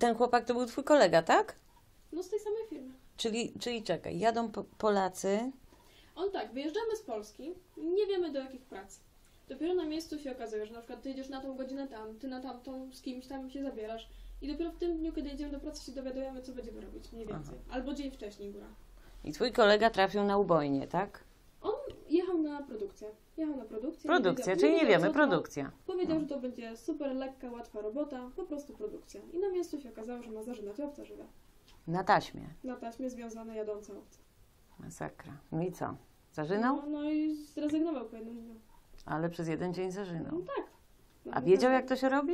ten chłopak to był twój kolega, tak? No z tej samej firmy. Czyli, czyli czekaj, jadą po, Polacy, On tak, wyjeżdżamy z Polski, nie wiemy do jakich prac. Dopiero na miejscu się okazuje, że na przykład ty idziesz na tą godzinę tam, ty na tamtą, z kimś tam się zabierasz. I dopiero w tym dniu, kiedy idziemy do pracy, się dowiadujemy, co będziemy robić, mniej więcej. Albo dzień wcześniej, góra. i twój kolega trafił na ubojnie, tak? On jechał na produkcję. Jechał na produkcję. Produkcja, wiedział- czyli nie wiedział, wiemy, co to. produkcja. Powiedział, No. że to będzie super lekka, łatwa robota, po prostu produkcja. I na miejscu się okazało, że ma zażynać obca żywe. Na taśmie. Na taśmie związane jadące obce. Masakra. No i co? Zażynał? No, no i zrezygnował po jednym dniu. Ale przez jeden dzień No zażynał. tak. No, A wiedział, jak to się robi?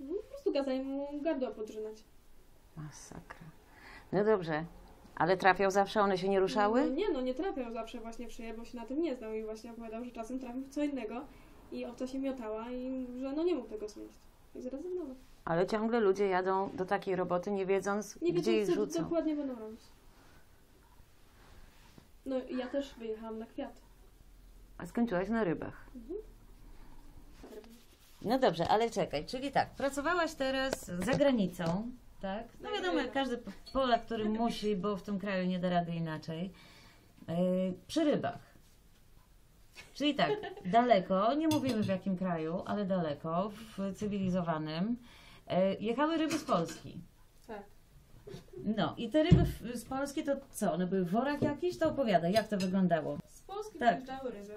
No, po prostu kazali mu gardło podrzynać. Masakra. No dobrze. Ale trafiał zawsze, one się nie No, ruszały? nie, no nie trafiał zawsze właśnie w szyję, bo się na tym nie znał i właśnie opowiadał, że czasem trafił w co innego i owca się miotała i że no nie mógł tego znieść. I zrezygnował. Ale ciągle ludzie jadą do takiej roboty, nie wiedząc, Nie gdzie ich wiedząc, co rzucą. dokładnie będą robić. No i ja też wyjechałam na kwiaty. A skończyłaś na rybach. Mhm. No dobrze, ale czekaj, czyli tak, pracowałaś teraz za granicą, tak? No wiadomo, jak każdy Polak, który musi, bo w tym kraju nie da rady inaczej, yy, przy rybach. Czyli tak, daleko, nie mówimy w jakim kraju, ale daleko, w cywilizowanym, yy, jechały ryby z Polski. Tak. No i te ryby z Polski to co, one były w worach jakiś? To opowiadaj, jak to wyglądało. Z Polski Tak. wyjeżdżały ryby.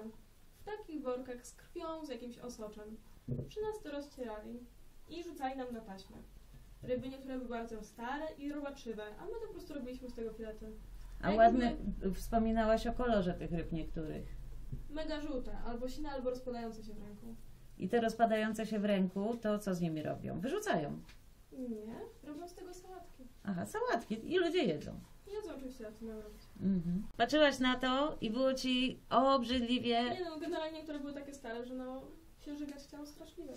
W takich workach z krwią, z jakimś osoczem. Przy nas to rozcierali i rzucali nam na taśmę. Ryby niektóre były bardzo stare i robaczywe, a my to po prostu robiliśmy z tego filety. A Jak ładnie wspominałaś o kolorze tych ryb niektórych. Mega żółte, albo sine, albo rozpadające się w ręku. I te rozpadające się w ręku, to co z nimi robią? Wyrzucają. Nie, robią z tego sałatki. Aha, sałatki i ludzie jedzą. Jedzą oczywiście, a co mają robić. Mhm. Patrzyłaś na to i było ci obrzydliwie. Nie no, generalnie niektóre były takie stare, że no się żygać chciało straszliwie.